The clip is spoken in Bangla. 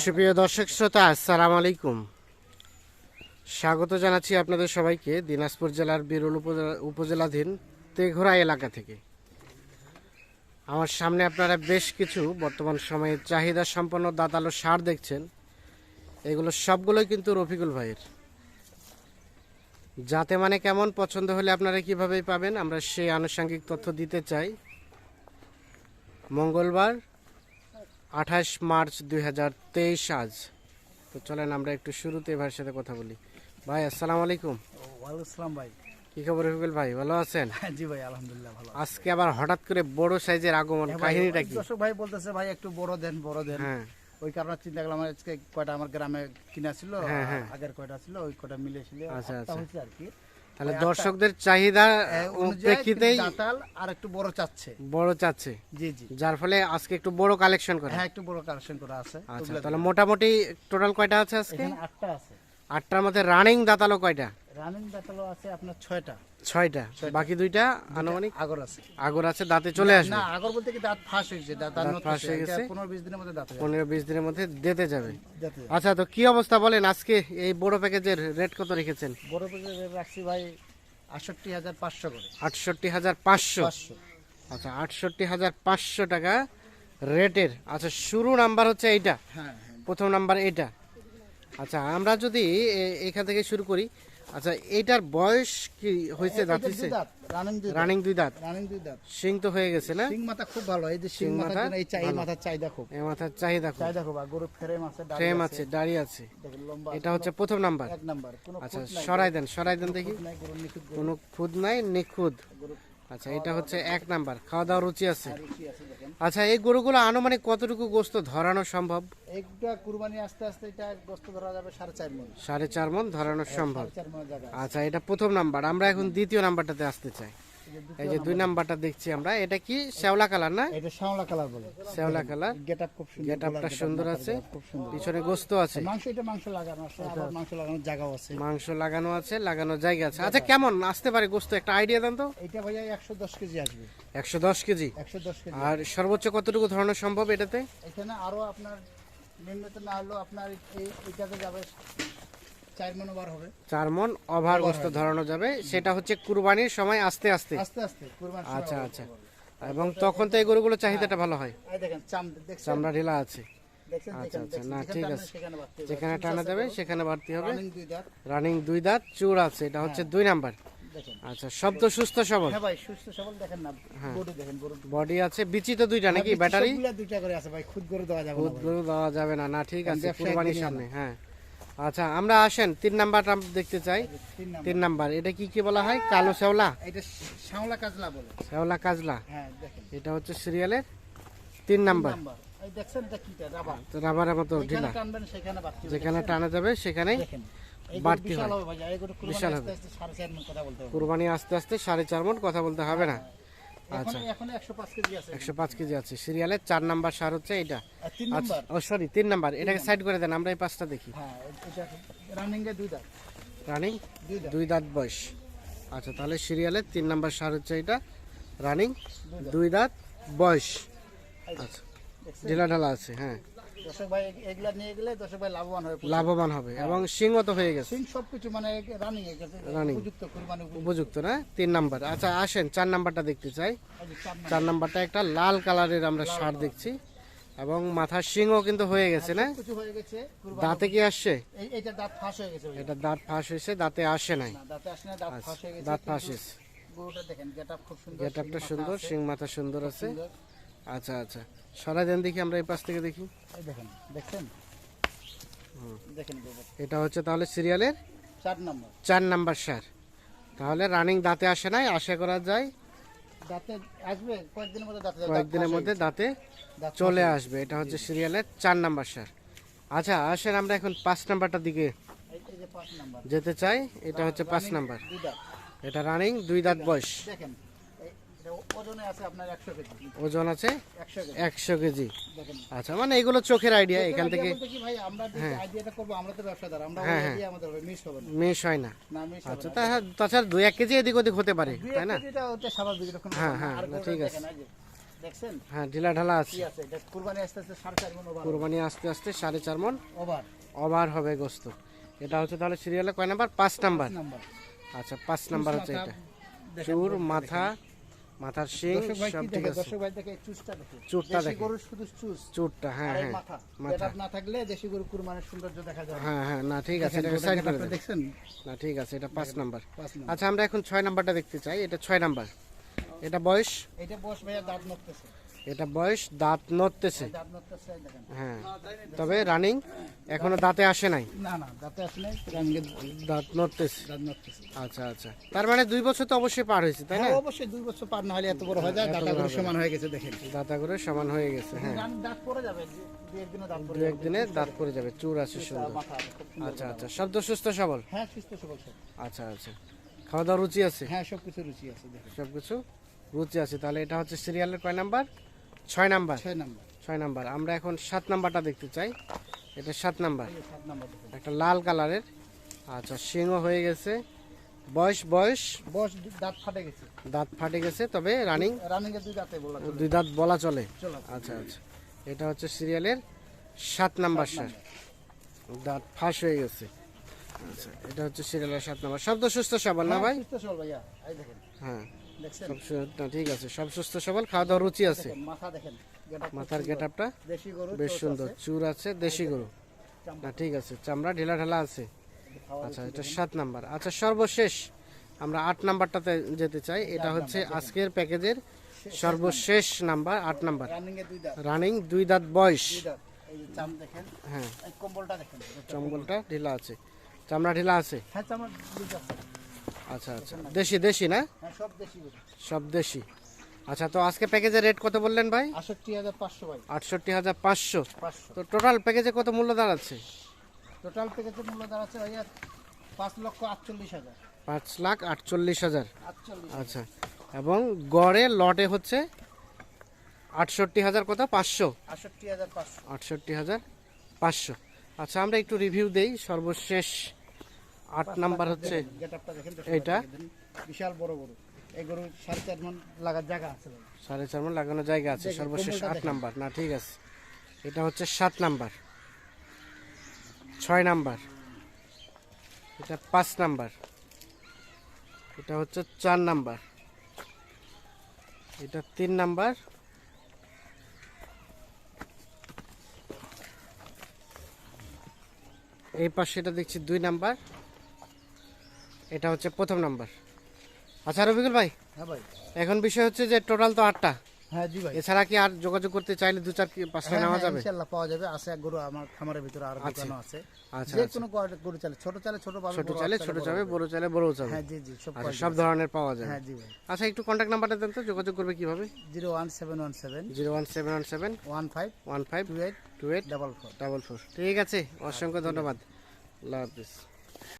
সুপ্রিয় দর্শক শ্রোতা, আসসালামু আলাইকুম। স্বাগত জানাচ্ছি আপনাদের সবাইকে দিনাজপুর জেলার বিরল উপজেলা উপজেলাধীন তেঘোড়া এলাকা থেকে। আমার সামনে আপনারা বেশ কিছু বর্তমান সময়ে চাহিদা সম্পন্ন দাতালো সার দেখছেন। এগুলো সবগুলোই কিন্তু রফিকুল ভাইয়ের। যাতে মানে কেমন পছন্দ হলে আপনারা কীভাবে পাবেন, আমরা সেই আনুষঙ্গিক তথ্য দিতে চাই। মঙ্গলবার আঠাশ মার্চ দুই হাজার তেইশ আজ। তো চলেন আমরা একটু শুরুতে ভাইয়ের সাথে কথা বলি। ভাই আসসালামু আলাইকুম। ওয়ালাইকুম ভাই। কি খবর রফিকুল ভাই ভালো আছেন? জি ভাই আলহামদুলিল্লাহ ভালো আজকে আবার হঠাৎ করে বড় সাইজের আগমন হ্যাঁ কাহিনীটা কি? দর্শক ভাই বলতেছে ভাই একটু বড় দেন বড় দেন। হ্যাঁ। ওই কারণে চিন্তা করলাম আজকে কয়টা আমার গ্রামে কিনা ছিল হ্যাঁ, হ্যাঁ। আগের কয়টা ছিল ওই কয়টা মিলে ছিল আচ্ছা, আচ্ছা। আর কি। তাহলে দর্শকদের চাহিদা অনুযায়ী প্রেক্ষিতেই দাতাল আর একটু বড় চাচ্ছে। বড় চাচ্ছে। জি জি। যার ফলে আজকে একটু বড় কালেকশন করে। হ্যাঁ একটু বড় কালেকশন করা আছে। আচ্ছা তাহলে মোটামুটি টোটাল কয়টা আছে আজকে? আটটা আছে। আটটার মধ্যে রানিং দাতালো কয়টা? রানিং দাতালও আছে আপনার ছয়টা। ছয়টা। বাকি দুইটা আনুমানিক? আগর আছে। আগর আছে দাঁতে চলে আসবে। না আগর বলতে কি দাঁত ফাঁস হয়েছে দাঁত ফাঁস হয়ে গেছে? এটা পনেরো বিশ দিনের মধ্যে দাঁত হয়ে যাবে। পনেরো বিশ দিনের মধ্যে দিতে যাবে। আচ্ছা তো কি অবস্থা বলেন? আজকে এই বড় প্যাকেজের রেট কত রেখেছেন? বড় পেজে রাখছি ভাই আটষট্টি হাজার পাঁচশো করে। আটষট্টি হাজার পাঁচশো। পাঁচশো। আচ্ছা আটষট্টি হাজার পাঁচশো টাকা রেটের। আচ্ছা শুরু নাম্বার হচ্ছে এইটা। হ্যাঁ হ্যাঁ। প্রথম নাম্বার এইটা। আচ্ছা আমরা যদি এখান থেকে শুরু করি আচ্ছা এটার বয়স কি হয়েছে দাঁত রানিং দুই দাঁত। রানিং দুই দাঁত? সিং তো হয়ে গেছে না? সিং মাথা খুব ভালো এই যে সিং শিং মাথা? এই চাই এই মাথার চাহিদা খুব। এ মাথার চাহিদা খুব। চাহিদা খুব গরু ফ্রেম আছে ফ্রেম আছে। দাড়ি আছে। এটা হচ্ছে প্রথম নাম্বার। এক নাম্বার আচ্ছা সরাই দেন সরাই দেন দেখি। কোনো খুদ নাই নিখুদ আচ্ছা এটা হচ্ছে এক নাম্বার খাওয়া দাওয়া রুচি আছে দেখেন। আচ্ছা এই গরুগুলো আনুমানিক কতটুকু গোস্ত ধরানো সম্ভব? একটা কুরবানি আস্তে আস্তে এটা গোস্ত ধরা যাবে সাড়ে চার মন। সাড়ে চার মন ধরানো সম্ভব। মন জায়গা আচ্ছা এটা প্রথম নাম্বার আমরা এখন দ্বিতীয় নাম্বারটাতে আসতে চাই। এই যে দুই নাম্বারটা দেখছি আমরা এটা কি শ্যাওলা কালার না? এটা শ্যামলা কালার বলে। শ্যাওলা কালার। গেট আপ খুব সুন্দর গেট আপটা গলার সুন্দর আছে খুব সুন্দর। পিছনে গোস্ত আছে। মাংস এটা মাংস লাগানো আছে আবার মাংস লাগানোর জায়গাও আছে। মাংস লাগানো আছে লাগানোর জায়গা আছে। আচ্ছা কেমন? আসতে পারে গোস্ত একটা আইডিয়া দেন তো। এটা ভাইয়া একশো দশ কেজি আসবে। একশো দশ কেজি? একশো দশ কেজি আর সর্বোচ্চ কতটুকু ধরানো সম্ভব এটাতে? এখানে আরও আপনার আপনার এই এটাতে যাবে চার মন বার হবে। চার মন ওভার গোস্ত ধরানো যাবে। সেটা হচ্ছে কুরবানির সময় আস্তে আস্তে। আস্তে আস্তে কুরবান আচ্ছা আচ্ছা। এবং তখন তো এই গরুগুলো চাহিদাটা ভালো হয়। দেখেন চামড়া ঢিলা আছে। আচ্ছা, আচ্ছা, না, ঠিক আছে। যেখানে টানা যাবে সেখানে বাড়তি হবে। রানিং দুই দাঁত। চূড় আছে। এটা হচ্ছে দুই নাম্বার। আচ্ছা শব্দ সুস্থ সবল। হ্যাঁ ভাই সুস্থ সবল দেখেন না। গরু দেখেন বডি আছে। বিচি তো দুইটা নাকি ব্যাটারি? সবগুলা দুইটা করে আছে ভাই। খুদ গরু দেওয়া যাবে না গরু দেওয়া যাবে না। না ঠিক আছে। কুরবানির সামনে হ্যাঁ। আচ্ছা আমরা আসেন তিন নাম্বারটা দেখতে চাই। তিন নাম্বার। এটা কি কি বলা হয়? কালো শ্যাওলা? এটা শাওলা কাজলা বলে। শ্যাওলা কাজলা? হ্যাঁ দেখেন। এটা হচ্ছে সিরিয়ালের তিন নাম্বার। নাম্বার। এই দেখছেন এটা কিটা রাবার? তো রাবারের মতো যেখানে ঢিলা। যেখানে টানা যাবে সেখানেই দেখেন বাড়তি হয়। হবে ভাই এই গরু কুরবানি বিশাল আস্তে আস্তে সাড়ে চার কথা বলতে হবে। কুরবানি আস্তে আস্তে সাড়ে চার মন কথা বলতে হবে না। এখন পাঁচ কেজি আছে। একশো পাঁচ কেজি আছে। সিরিয়ালের চার নাম্বার সার হচ্ছে এটা আচ্ছা। ও সরি তিন নাম্বার। এটাকে সাইড করে দেন আমরা এই পাঁচটা দেখি। হ্যাঁ এটা রানিং এ দুই দাঁত। রানিং দুই দাঁত। দুই বয়স। আচ্ছা তাহলে সিরিয়ালের তিন নাম্বার সার হচ্ছে এটা রানিং দুই দাঁত। বয়স। আচ্ছা? ঢালা আছে হ্যাঁ। দর্শক ভাই এগুলা নিয়ে গেলে দর্শক ভাই লাভবান হবে লাভবান হবে এবং হয়ে গেছে। সিং সবকিছু মানে রানিং গেছে। উপযুক্ত কুরবানি উপযুক্ত। উপযুক্ত না? তিন নাম্বার। আচ্ছা আসেন চার নাম্বারটা দেখতে চাই। চার নাম্বারটা একটা লাল কালারের আমরা সার দেখছি। এবং মাথার সিংও কিন্তু হয়ে গেছে না? হয়ে দাঁতে কি আসছে? এটা দাঁত ফাঁস হয়ে গেছে এটা দাঁত ফাঁস হয়েছে দাঁতে আসে নাই। দাঁতে আসে না দাঁত আচ্ছা ফাঁস হয়ে গেছে। দাঁত ফাঁস হয়েছে। গরুটা দেখেন গেট খুব সুন্দর সিং মাথা সুন্দর আছে, মাথা সুন্দর আছে। আচ্ছা আচ্ছা। সরাই দেন দেখি আমরা এই পাশ থেকে দেখি। দেখেন দেখছেন? দেখেন এটা হচ্ছে তাহলে সিরিয়ালের? চার নাম্বার। চার নাম্বার সার। তাহলে রানিং দাঁতে আসে নাই আশা করা যায় দাঁতে আসবে কয়েকদিনের মধ্যে দাঁতে কয়েকদিনের মধ্যে দাঁতে চলে আসবে। এটা হচ্ছে সিরিয়ালের চার নাম্বার সার। আচ্ছা আসেন আমরা এখন পাঁচ নাম্বারটার দিকে যেতে চাই এটা হচ্ছে পাঁচ নাম্বার। এটা রানিং দুই দাঁত বয়স। দেখেন। ওজনে আছে আপনার একশো কেজি। ওজন আছে আচ্ছা মানে এগুলো চোখের আইডিয়া এখান থেকে কি ভাই আমরা যে আইডিয়াটা করব আমরা তো ব্যবসাদার আমরা হ্যাঁ, ওই হ্যাঁ। আমাদের হবে মিস হবে না। মিস হয় না। আচ্ছা তাছাড়া দুই এক কেজি এদিক ওদিক হতে পারে তাই না? ওটা স্বাভাবিক হ্যাঁ, হ্যাঁ, ঠিক আছে। দেখছেন? হ্যাঁ ঢিলা ঢালা আছে। কুরবানি আস্তে আস্তে মন ওভার কোরবানি আস্তে আস্তে সাড়ে চার মন ওভার ওভার হবে গোস্ত। এটা হচ্ছে তাহলে সিরিয়ালে কয় নাম্বার পাঁচ নাম্বার নাম্বার আচ্ছা পাঁচ নাম্বার হচ্ছে এটা। চুর মাথা মাথার শিং সব ঠিক আছে। দর্শক ভাই দেখে। গরুর শুধু চুষ চুরটা হ্যাঁ হ্যাঁ মাথা। মাথা। না থাকলে দেশি গরু কুরবানির সৌন্দর্য দেখা যায় হ্যাঁ হ্যাঁ না ঠিক আছে এটা সাইড করে না ঠিক আছে এটা পাঁচ নাম্বার। আচ্ছা আমরা এখন ছয় নাম্বারটা দেখতে চাই এটা ছয় নাম্বার। এটা বয়স? এটা বয়স ভাইয়া দাঁত নড়তেছে। এটা বয়স দাঁত নড়তেছে। দেখেন। হ্যাঁ তবে রানিং এখনও দাঁতে আসে নাই? না না দাঁতে আসে নাই দাঁত নড়তেছে। দাঁত নড়তেছে। আচ্ছা আচ্ছা। তার মানে দুই বছর তো অবশ্যই পার হয়েছে তাই না? হ্যাঁ, অবশ্যই দুই বছর পার না হলে এত বড় হয়ে যায় দাঁতা সমান হয়ে গেছে দেখেন। দাঁতা করে সমান হয়ে গেছে হ্যাঁ। দাঁত পড়ে যাবে দু- একদিনে দাঁত পড়ে যাবে। চুর আছে সুন্দর। আচ্ছা আচ্ছা। শব্দ সুস্থ সবল? হ্যাঁ সুস্থ সবল আচ্ছা আচ্ছা। খাওয়া দাওয়া রুচি আছে? হ্যাঁ সব কিছু রুচি আছে দেখেন। সবকিছু রুচি আছে। তাহলে এটা হচ্ছে সিরিয়ালের কয় নাম্বার? ছয় নাম্বার। ছয় নাম্বার। ছয় নাম্বার। আমরা এখন সাত নাম্বারটা দেখতে চাই। এটা সাত নাম্বার। একটা লাল কালারের। আচ্ছা সিংহ হয়ে গেছে। বয়স বয়স? বয়স দাঁত ফাটে গেছে। দাঁত ফাটে গেছে তবে রানিং রানিং এর দুই দাঁতে বলা চলে। দুই দাঁত বলা চলে? আচ্ছা আচ্ছা। এটা হচ্ছে সিরিয়ালের সাত নাম্বার সার দাঁত ফাঁস হয়ে গেছে। আচ্ছা এটা হচ্ছে সিরিয়ালের সাত নাম্বার। শব্দ সুস্থ সবল না ভাই? হ্যাঁ, সুস্থ সবল ভাইয়া। হ্যাঁ। না, ঠিক আছে সব সুস্থ সবল খাওয়া দাওয়া রুচি আছে। মাথা দেখেন মাথার গেট আপটা বেশ সুন্দর চুর আছে দেশি গরু। না ঠিক আছে চামড়া ঢিলা ঢালা আছে। আচ্ছা এটা সাত নাম্বার। আচ্ছা সর্বশেষ আমরা আট নাম্বারটাতে যেতে চাই। এটা হচ্ছে আজকের প্যাকেজের সর্বশেষ নাম্বার। আট নাম্বার। রানিং দুই দাঁত। বয়স। হ্যাঁ। কম্বলটা চম্বলটা ঢিলা আছে। চামড়া ঢিলা আছে। হ্যাঁ চামড়া আচ্ছা আচ্ছা। দেশি দেশি না? হ্যাঁ সব দেশি সব দেশি। আচ্ছা তো আজকে প্যাকেজের রেট কত বললেন ভাই? আষট্টি হাজার পাঁচশো ভাই। আটষট্টি হাজার পাঁচশো। তো টোটাল প্যাকেজে কত মূল্য দাঁড়াচ্ছে? টোটাল প্যাকেজের মূল্য দাঁড়াচ্ছে ভাইয়া পাঁচ লক্ষ আটচল্লিশ হাজার। পাঁচ লাখ আটচল্লিশ হাজার। আচ্ছা এবং গড়ে লটে হচ্ছে আটষট্টি হাজার কত? পাঁচশো। আষট্টি হাজার পাঁচশো। আটষট্টি হাজার পাঁচশো। আচ্ছা আমরা একটু রিভিউ দেই সর্বশেষ আট নাম্বার হচ্ছে দেখেন। বিশাল বড় গরু। এই গরু সাড়ে চার মন লাগার জায়গা আছে সাড়ে চার মন লাগানো জায়গা আছে সর্বশেষ আট নাম্বার। না ঠিক আছে। এটা হচ্ছে সাত নাম্বার। ছয় নাম্বার। এটা পাঁচ নাম্বার। এটা হচ্ছে চার নাম্বার। এটা তিন নাম্বার। এই পাশে এটা দেখছি দুই নাম্বার। এটা হচ্ছে প্রথম নাম্বার। আচ্ছা রবিকুল ভাই হ্যাঁ ভাই। এখন বিষয় হচ্ছে যে টোটাল তো আটটা। হ্যাঁ জি ভাই। এছাড়া কি আর যোগাযোগ করতে চাইলে দু চার পাঁচটা হ্যাঁ, নেওয়া হ্যাঁ, যাবে? পাওয়া যাবে। আছে এক গরু আমার খামারের ভিতরে আর আচ্ছা। দোকানও আছে। আচ্ছা যে আচ্ছা। কোনো গরু চালে ছোট চালে ছোট পাবে ছোট চালে ছোট বড় বড় হ্যাঁ জি জি সব আচ্ছা সব ধরনের পাওয়া যাবে। হ্যাঁ জি ভাই। আচ্ছা একটু কন্ট্যাক্ট নাম্বারটা দেন তো যোগাযোগ করবে কীভাবে? ঠিক আছে অসংখ্য ধন্যবাদ। আল্লাহ হাফিজ।